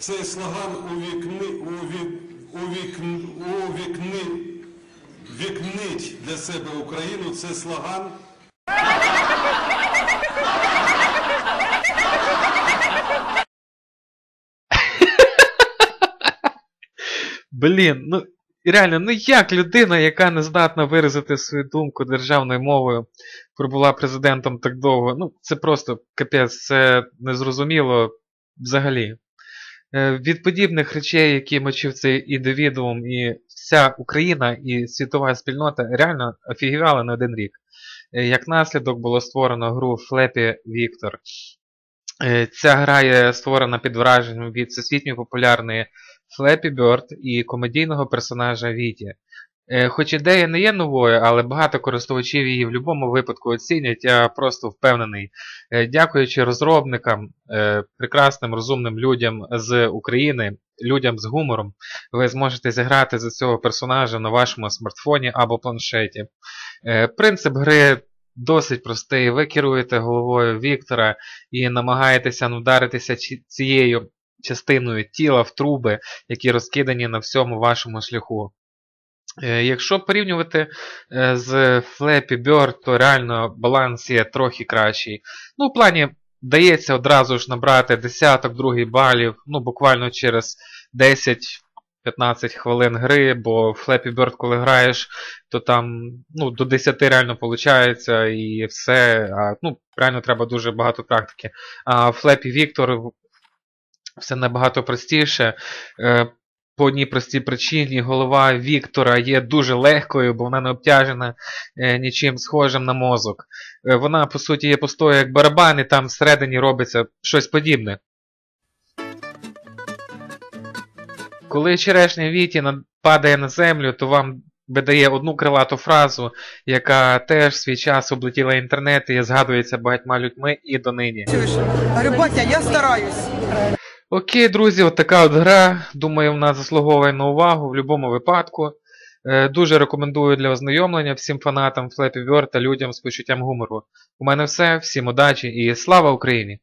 Цей слоган увікни, уві, увікн, увікни, вікнить для себе Україну. Це слоган Блін, ну реально, ну як людина, яка не здатна виразити свою думку державною мовою, пробула президентом так довго. Ну, це просто капець, це незрозуміло взагалі. Е, Від подібних речей, які мочив цей індивідуум, і вся Україна і світова спільнота реально офігівали на один рік. Е, Як наслідок було створено гру Flappy Victor. Е, Ця гра є створена під враженням від всесвітньо популярної Flappy Bird і комедійного персонажа Віті. Е, Хоч ідея не є новою, але багато користувачів її в будь-якому випадку оцінять, я просто впевнений. Е, Дякуючи розробникам, е, прекрасним розумним людям з України, людям з гумором, ви зможете зіграти за цього персонажа на вашому смартфоні або планшеті. Принцип гри досить простий. Ви керуєте головою Віктора і намагаєтеся вдаритися цією частиною тіла в труби, які розкидані на всьому вашому шляху. Е, Якщо порівнювати е, з Flappy Bird, то реально баланс є трохи кращий. Ну, в плані дається одразу ж набрати десяток, другий балів, ну, буквально через 10-15 хвилин гри, бо в Flappy Bird, коли граєш, то там ну, до 10 реально виходить і все. А, ну, реально треба дуже багато практики. А Flappy Victor все набагато простіше. По одній простій причині голова Віктора є дуже легкою, бо вона не обтяжена е, нічим схожим на мозок. Е, Вона, по суті, є пустою як барабан, і там всередині робиться щось подібне. Коли черешня Віті падає на землю, то вам видає одну крилату фразу, яка теж в свій час облетіла інтернет і згадується багатьма людьми і донині. Батя, я стараюсь. Окей, друзі, от така от гра. Думаю, вона заслуговує на увагу в будь-якому випадку. Е, Дуже рекомендую для ознайомлення всім фанатам Flappy Bird та людям з почуттям гумору. У мене все, всім удачі і слава Україні!